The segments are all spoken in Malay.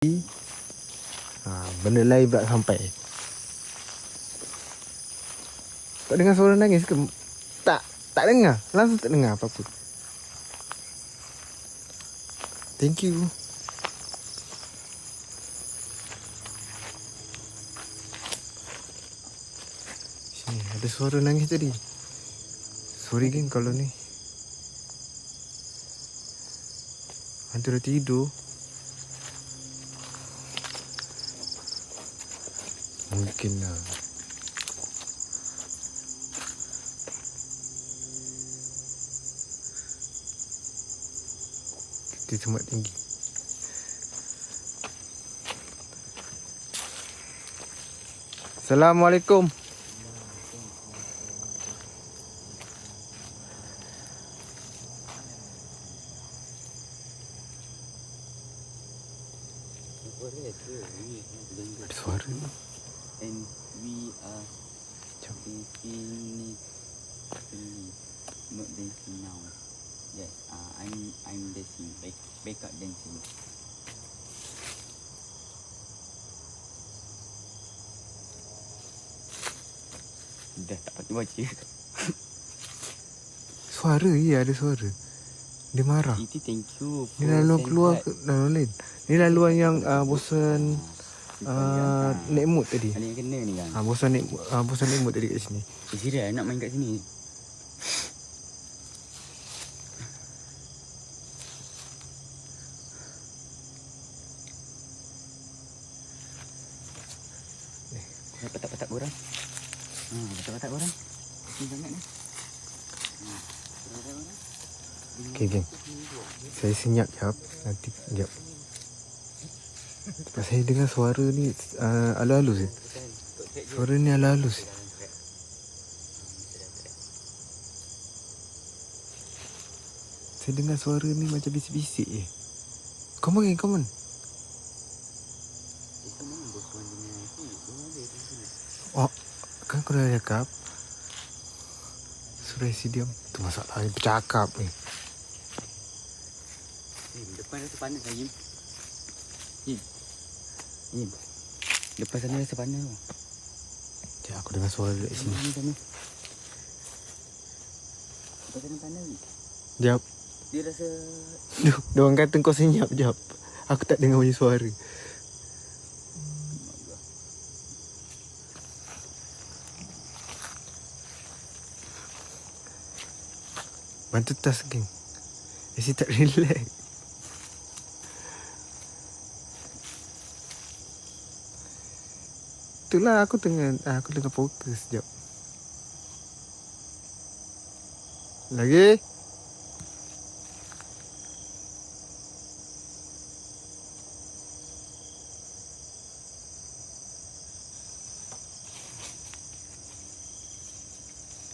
ha, Benda lain pula sampai. Tak dengar suara nangis ke? Tak Tak dengar. Langsung tak dengar apa-apa. Thank you. Ada suara nangis tadi. Sorry geng kalau ni. Hantu dah tidur Mungkin lah Kita tempat tinggi. Assalamualaikum ada suara Dia marah Itu thank you. For lalu keluar ke lalu lain Ni laluan yang uh, bosan uh, naik mood tadi Ada yang kena ni kan. Ah bosan naik uh, bosan naik mood tadi kat sini. Eh, serius nak main kat sini. Eh, Patak-patak korang. Ha, patak-patak korang. Kecil sangat ni. Ha, patak-patak korang. Okey geng. Saya senyap jap nanti jap. Sebab saya dengar suara ni uh, halus-halus je. Suara ni halus-halus. Saya dengar suara ni macam bisik-bisik je. Come on, come on. Oh, kan kau dah cakap Suruh diam Tu masalah ni bercakap ni Eh, depan rasa panas lah, Yim. Yim. Yim. Depan sana rasa panas tau. Sekejap aku dengar suara kat sini sana. Depan sana panas. Sekejap Dia rasa Duh, dia orang kata kau senyap jap. Aku tak dengar punya suara. Bantu tas geng. Isi tak relax. Itulah aku tengah ah, aku tengah fokus sekejap. Lagi?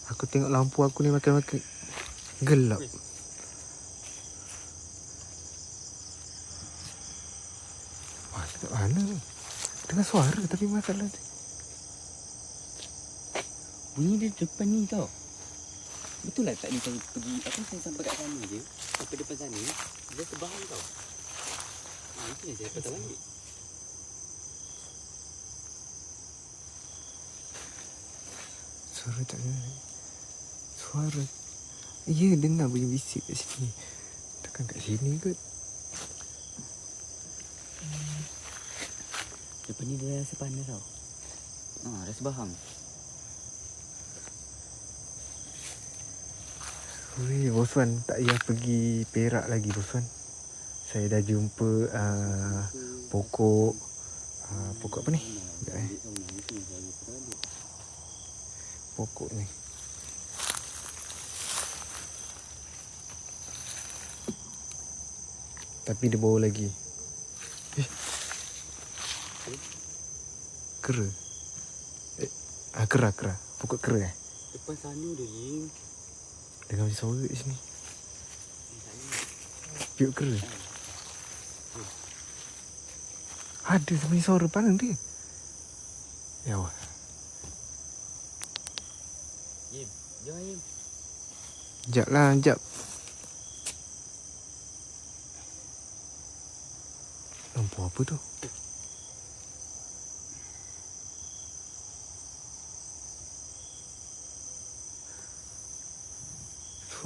Aku tengok lampu aku ni makin-makin gelap. Wah, dekat mana ni? Dengar suara tapi masalah ni. bunyi dia depan ni tau. Betul lah tak ni saya pergi apa saya sampai kat sana je. Sampai depan sana dia terbahang tau. Ha, itu yang saya patah balik. Suara tak ada. Suara. Ya, dengar bunyi bisik kat sini. Takkan kat sini kot. Depan ni dia rasa panas tau. Ha, rasa bahang. Ui, bosan tak payah pergi Perak lagi bosan. Saya dah jumpa uh, pokok uh, pokok apa ni? Sekejap eh. Pokok ni. Tapi dia bau lagi. Kera. Eh, ah, kera, kera. Pokok kera eh. Depan sana dia Yim. Dengar macam suara kat sini. Piuk kera. Ada sebenarnya suara mana dia? Ya Allah. Yim, jom Yim. Sekejap lah, sekejap. Lampu apa tu? Suara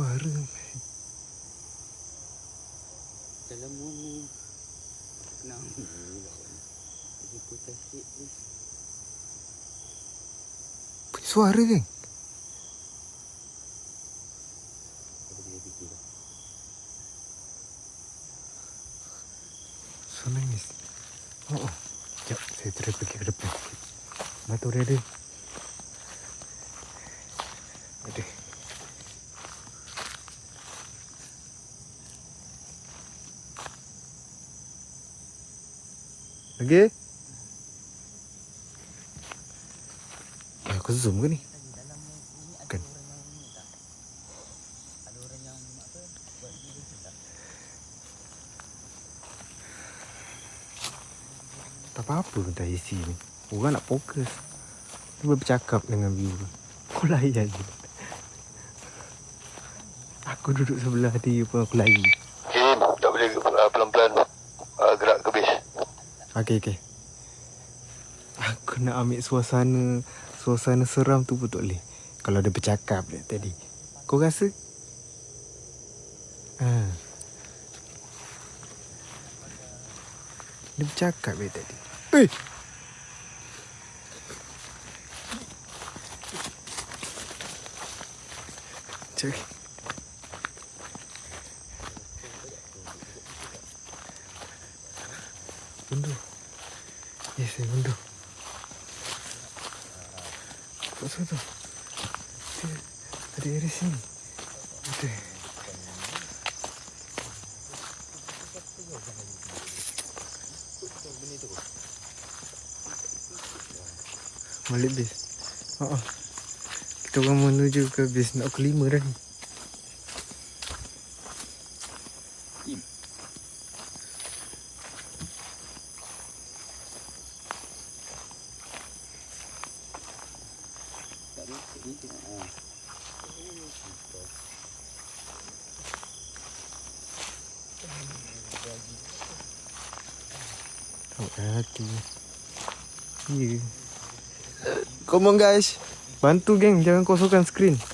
man. Dalam mumu. Kenapa? Ini putar sikit ni. Bunyi suara kan? Suara nangis. Oh, oh. Sekejap, saya terus pergi ke depan. Mata dia ada. Ada. Lagi? Eh, aku zoom ke ni? Kan. tak? Apa-apa tentang isi ni. Orang nak fokus. Dia bercakap dengan view tu. Kau layan je. Aku duduk sebelah dia pun aku layan. Kim, tak boleh uh, pelan-pelan uh. Okey, okey. Aku nak ambil suasana suasana seram tu pun tak boleh. Kalau dia bercakap dia tadi. Kau rasa? Ha. Dia bercakap dia tadi. Eh! Cik. Undur. Yes, saya undur. Masuk tu. Dia ada area sini. Ada. Balik bis. Oh. Kita orang menuju ke bis nak kelima dah ni. Tak masuk ni tengok. Ha. Tengok hati. Ya. On guys. Bantu geng jangan kosongkan skrin.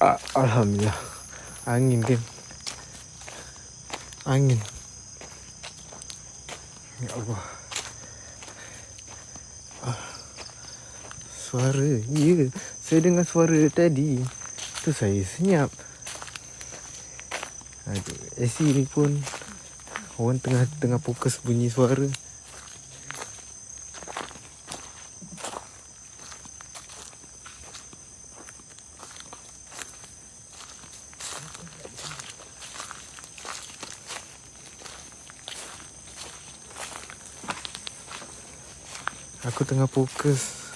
Ah, Alhamdulillah. Angin geng. Angin. Ya Allah. Ah. Suara. Ya. Saya dengar suara tadi. Tu saya senyap. Aduh, AC ni pun orang tengah tengah fokus bunyi suara. Aku tengah fokus.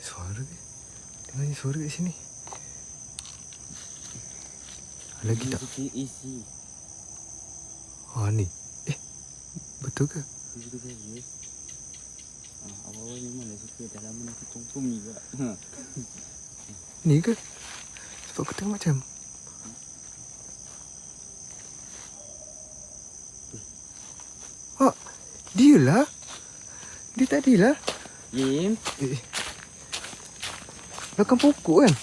Suara ke? Dengar ni suara kat sini. Lagi tak? AC. Ha ni. Eh. Betul ke? Dia suka saya. Ha, awal-awal memanglah suka. Dah lama nak tumpung ni juga. Ha. Ni ke? Sebab aku tengok macam Oh, dia lah. Dia tadi lah. Jim. Eh. Belakang pokok kan?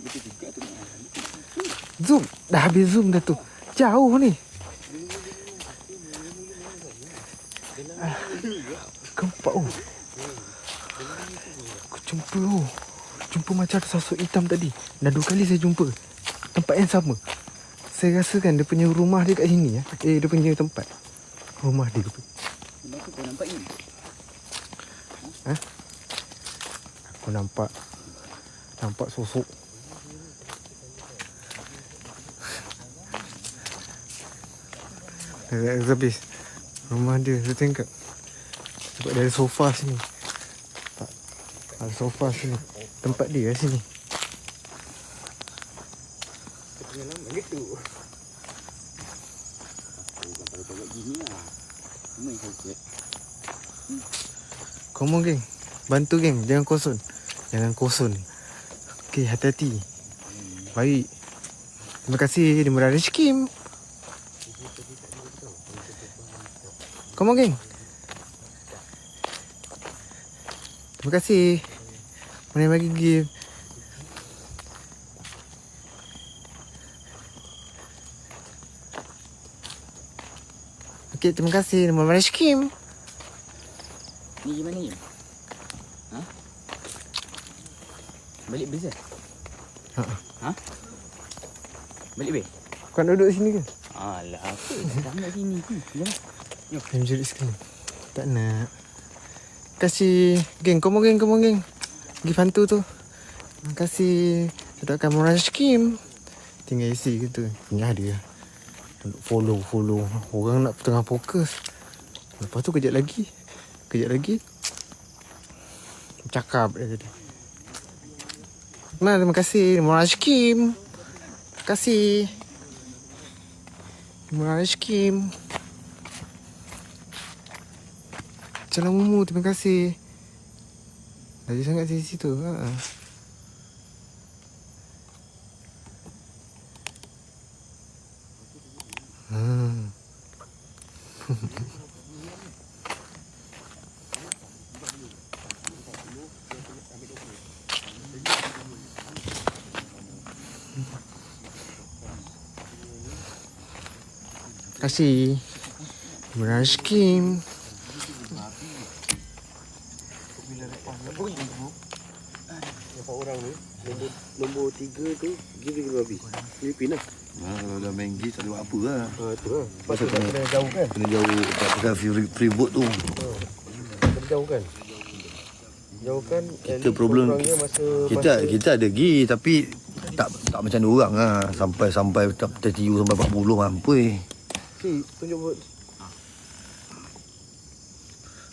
Betul juga tu. Zoom. Dah habis zoom dah tu. Jauh ni. Ah, Gempak oh. Aku jumpa oh. Ada sosok hitam tadi. Dah dua kali saya jumpa. Tempat yang sama. Saya rasa kan dia punya rumah dia kat sini ya. Eh dia punya tempat. Rumah dia. Kenapa kau nampak ni? Aku nampak nampak sosok. Dekat habis rumah dia saya tengok. Sebab dia ada sofa sini. Tak. Ada sofa sini. Tempat dia sini. Pengalaman ke tu? Aku bukan kalau tengok gini. Cuma yang saya cek. Hmm. Come on geng. Bantu geng. Jangan koson. Jangan koson. Okay, hati-hati. Baik. Terima kasih. Dimurah rezeki. Come on geng. Terima kasih. Mana bagi gift? Okey, terima kasih. Nama Marish Kim. Ni gimana ni? Ha? Balik beza? Ha. Ha? Balik be? Kau nak duduk sini ke? Alah, apa? Dah nak sini. Hmm, Jom. Saya menjerit sekali. Tak nak. Kasih. Geng, komo geng, komo geng. Give hantu tu. Terima kasih. Saya takkan Marish Kim. Tinggal isi gitu. Tinggal dia. Duduk Follow, follow. Orang nak tengah fokus. Lepas tu kejap lagi. Kejap lagi. Cakap dia tadi. Nah, terima kasih. Marish Kim. Terima kasih. Marish Kim. Jalan Mumu, terima kasih. Lagi sangat di situ. Ha. Hmm. Terima kasih. Mirage Kim. Empat orang ni Nombor nombor tiga tu Give dia habis Filipin lah Ha, kalau dah main game tak ada buat apa lah. ha, Tu lah Lepas Pasal tu kena- kena jauh kan Kena jauh tak pakai free, free vote tu. Kena jauh kan Jauhkan Kita problem masa kita masa, kita ada gi tapi tak tak macam dia orang lah. Sampai sampai tak tertiu sampai 40 mampu eh. Si tunjuk buat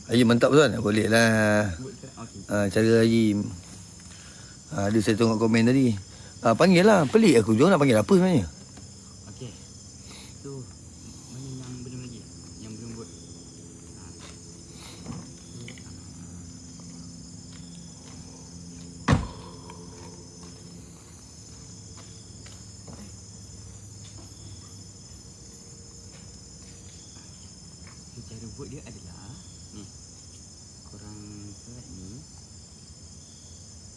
Ayim mantap tuan. Boleh lah. Ha, cara Ayim. Ha, ada saya tengok komen tadi. Ha, panggil lah. Pelik aku. Diorang nak panggil apa sebenarnya? Okey. Tu mana yang belum lagi? Yang belum buat. Ha. Cara buat dia adalah ni. Korang select ni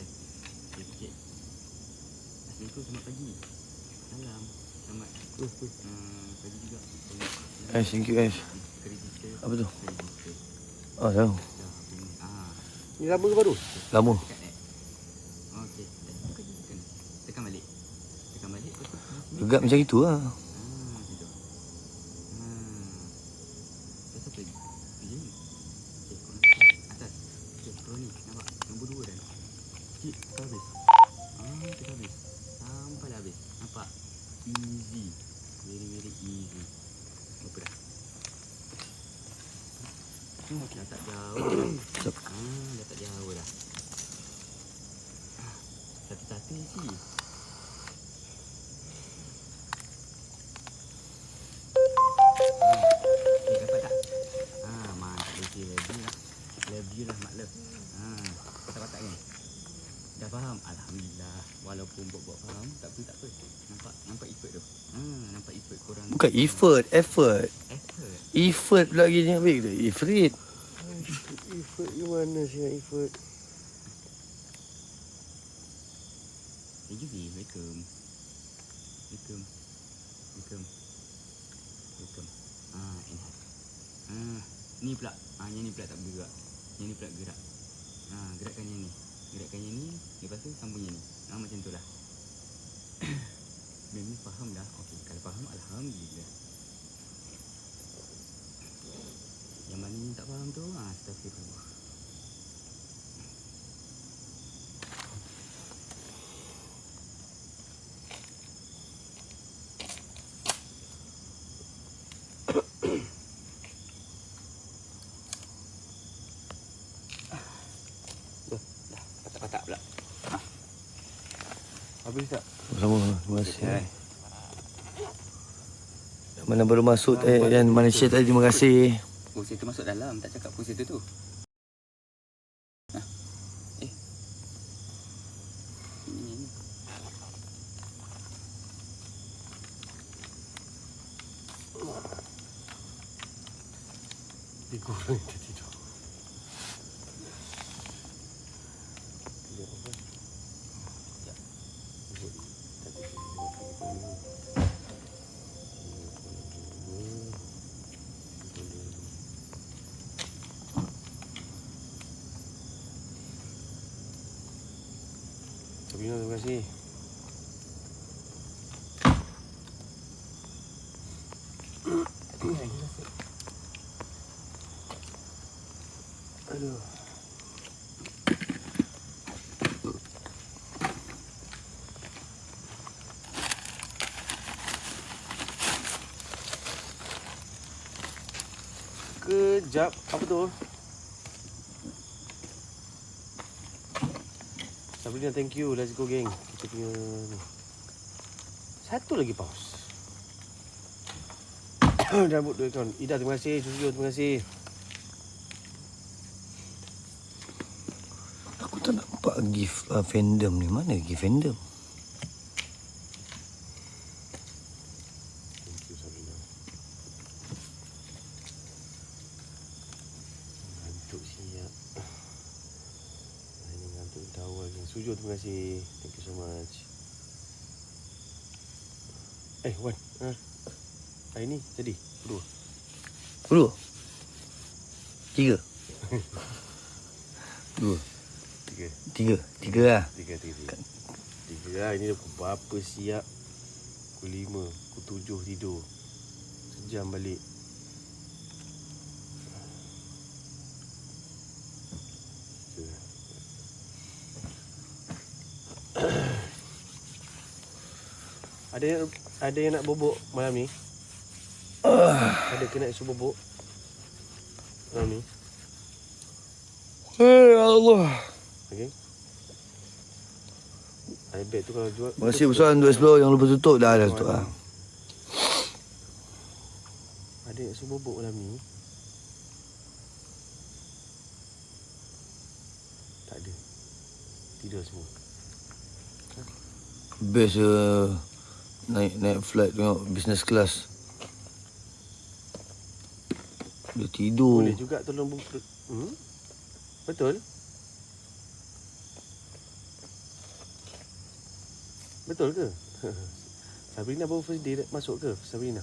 live. Okay, sikit. Assalamualaikum, selamat pagi. Salam. Selamat. Ah, pagi juga. Selamat. Ash, thank you Ash. Apa tu? Oh, tahu. Ni lama ke baru? Lama. Okey, dah tekan balik. Tekan balik. Gegap macam itu lah. Ah, gitu. Ah. Bukan effort, effort. Effort. Effort pula lagi ni. Baik tu. Ifrit. Effort you mana sih effort Thank you, Zee. Welcome. Welcome. Welcome. welcome. Ah, enhance. Ah, ni pula. Ah, yang ni pula tak bergerak. Yang ni pula gerak. Ah, gerakkan yang ni. Gerakkan yang ni, lepas tu sambung yang ni. Ah, macam tu lah. Mimi faham dah. Okey, kalau faham alhamdulillah. Yang mana ni tak faham tu, ah, astagfirullah. Patak-patak pula. Habis tak? Sama, terima kasih. Mana baru masuk eh, dan Malaysia tadi terima kasih. Pusing tu masuk dalam, tak cakap pusing tu tu. Nah. Eh. Ini, ini. Dia kurang dia tidur. Dia apa? Sekejap. Sebut tadi dia buat lagi pun. Sabrina, terima kasih. Aduh. Kejap, apa tu? Sabrina, thank you. Let's go, geng. Kita punya ni. Satu lagi pause. Rambut dua kawan. Ida, terima kasih. Susu, terima kasih. Aku tak nampak gift uh, fandom ni. Mana gift fandom? Thank you, Sabrina. Ngantuk siap. Ini ngantuk tahu lagi. Suju, terima kasih. Thank you so much. Eh, Wan. Ha? Hari ni, tadi. Dua. Dua? Tiga? Dua? Tiga. Tiga? Tiga lah. Tiga, tiga, tiga. Tiga lah. Ini dah pukul berapa siap? Pukul lima. Pukul tujuh tidur. Sejam balik. Ada yang, ada yang nak bobok malam ni? Ada kena suruh bobok? Malam ni? Hei Allah. Okay. iPad tu kalau jual kasih besar untuk explore yang lupa tutup. Dah dah tutup lah. Ada yang suruh bobok malam ni Tak ada Tidur semua Best uh, naik naik flight tengok business class. Dia tidur. Boleh juga tolong buka hmm? Betul? Betul ke? Sabrina baru first day masuk ke Sabrina?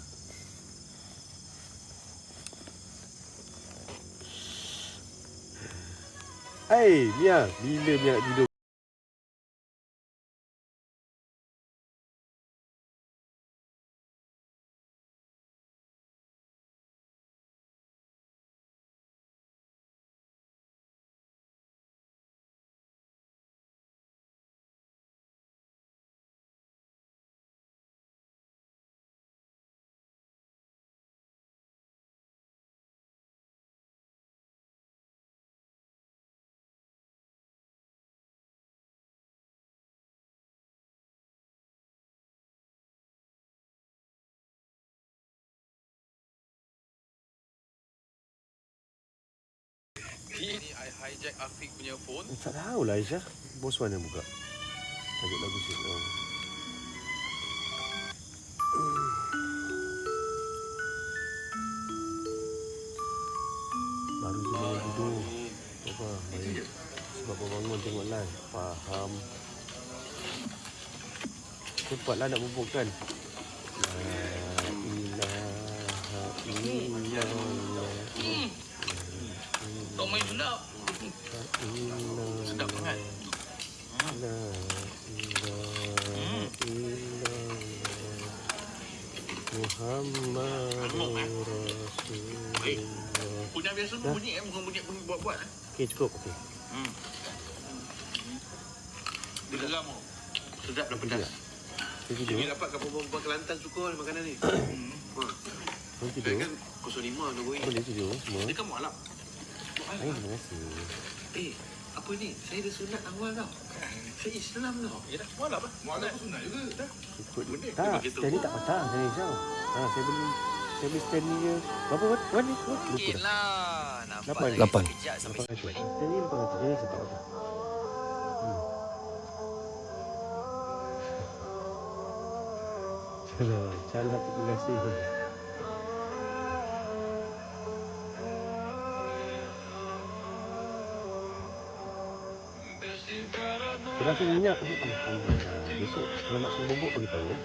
Hai Mia, bila Mia tidur? Afiq punya phone Eh, tak tahu lah Aisyah. Bos mana buka? Tajuk lagu sikit. Oh. Baru je bangun tidur. Apa, baik. Sebab bangun tengok live. Faham. Cepatlah nak bubuk kan? Okey, cukup. Okey. Dia dalam oh. Sedap dan pedas. Okey, video. Dia dapat kat perempuan Kelantan suka ni makanan ni. Boleh Dia video. kan 05 tu boy. Boleh video semua. Dia kan mualaf. Ay, terima kasih. Eh, apa ni? Saya dah sunat awal tau. Saya Islam tau. Ya dah, mualaf lah. Mualaf pun sunat juga. Dah. Ikut. Tak, stand ni tak patah. Saya risau. Ha, saya beli saya beli stand ni je. Berapa? What ni? Lupa dah. lah. Lapan. Lapan. Lapan lapan. Hmm. Salah. Salah terima kasih. Terasa minyak. Alhamdulillah. Besok kalau nak suruh bubuk bagi tahu. ya.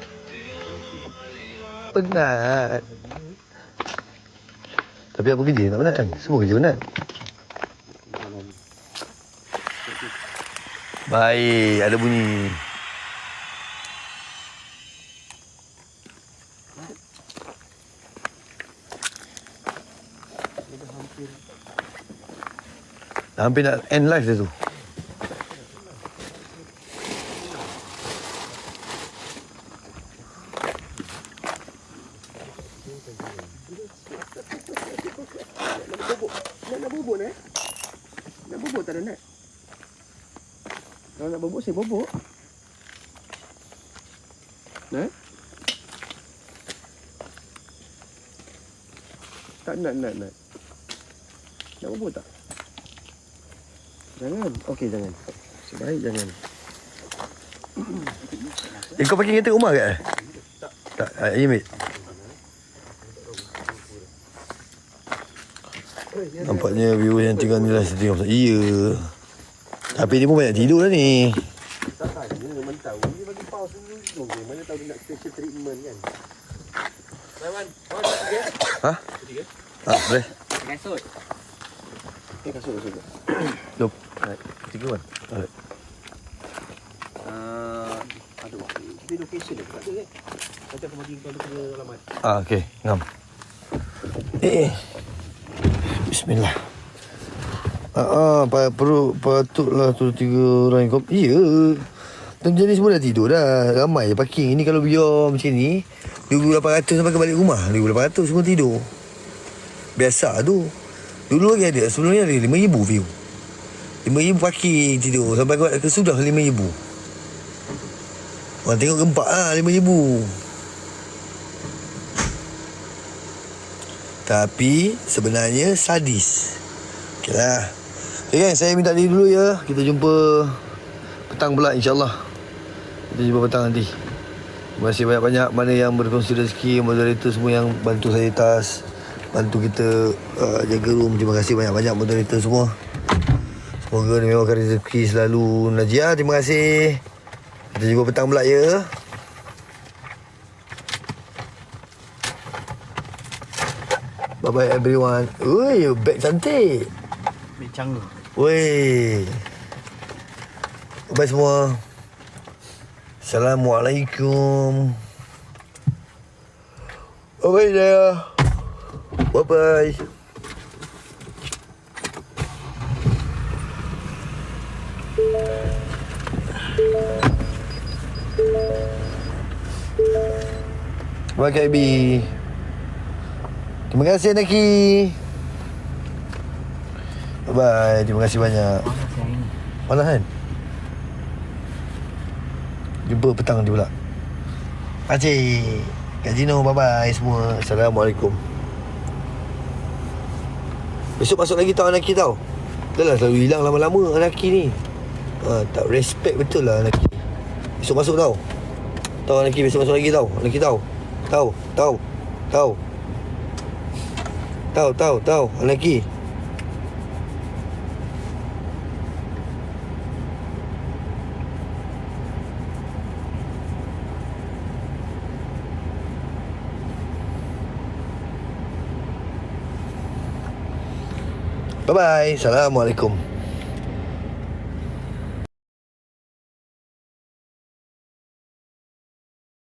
Penat. Tapi apa kerja tak penat kan? Semua kerja penat. Baik, ada bunyi. Hampir nak end live dah tu. Nak nak bubuk nak? Nak bubuk tak ada nak? Kalau nak bubuk saya bubuk. Nak? Tak nak nak nak. Nak bubuk tak? Jangan. Okey jangan. Sebaik jangan. Eh kau pakai kereta rumah ke? Tak. Tak, ya mate. Nampaknya viewer yang tengah ni lah setengah pasal. Iya. Tapi dia pun banyak tidur lah ni. Tak tanya memang tahu. Dia bagi pause dulu. Okey, mana tahu dia nak special treatment kan? Tiga? Ha? Ah, boleh. Kasut. Eh, kasut, kasut. Jom. Tiga kan? Alright. Uh, aduh, dia location dia tak ada kan? Nanti aku bagi kau punya alamat. Ah, okey. Ngam. Eh, eh. Bismillah. Ah, ah pa, perut patutlah tu tiga orang kau. Ya. Tuan jenis semua dah tidur dah. Ramai je parking. Ini kalau biar macam ni, 2,800 sampai ke balik rumah. 2,800 semua tidur. Biasa tu. Dulu lagi ada. Sebelum ni ada 5,000 view. 5,000 parking tidur. Sampai ke, ke sudah 5,000. Orang tengok gempak lah 5,000. Tapi sebenarnya sadis. Okey lah. Okay kan, saya minta diri dulu ya. Kita jumpa petang pula insyaAllah. Kita jumpa petang nanti. Terima kasih banyak-banyak mana yang berkongsi rezeki, moderator semua yang bantu saya tas. Bantu kita uh, jaga room. Terima kasih banyak-banyak moderator semua. Semoga ni memang rezeki selalu Najia. Terima kasih. Kita jumpa petang pula ya. Bye bye everyone. Ui, bag cantik. Ambil canggu. Weh. Bye semua. Assalamualaikum. Bye bye dia. Bye bye. Bye KB. Terima kasih Naki. Bye bye. Terima kasih banyak. Panas kan? Jumpa petang nanti pula. Acik. Kak Gino, bye-bye semua. Assalamualaikum. Besok masuk lagi tau Anaki tau. Dah lah selalu hilang lama-lama Anaki ni. Ha, tak respect betul lah Anaki. Besok masuk tau. Tahu Anaki besok masuk lagi tau. Anaki tau. Tahu, tahu, tahu. Tahu, tahu, tahu. Anaki. Bye bye. Assalamualaikum.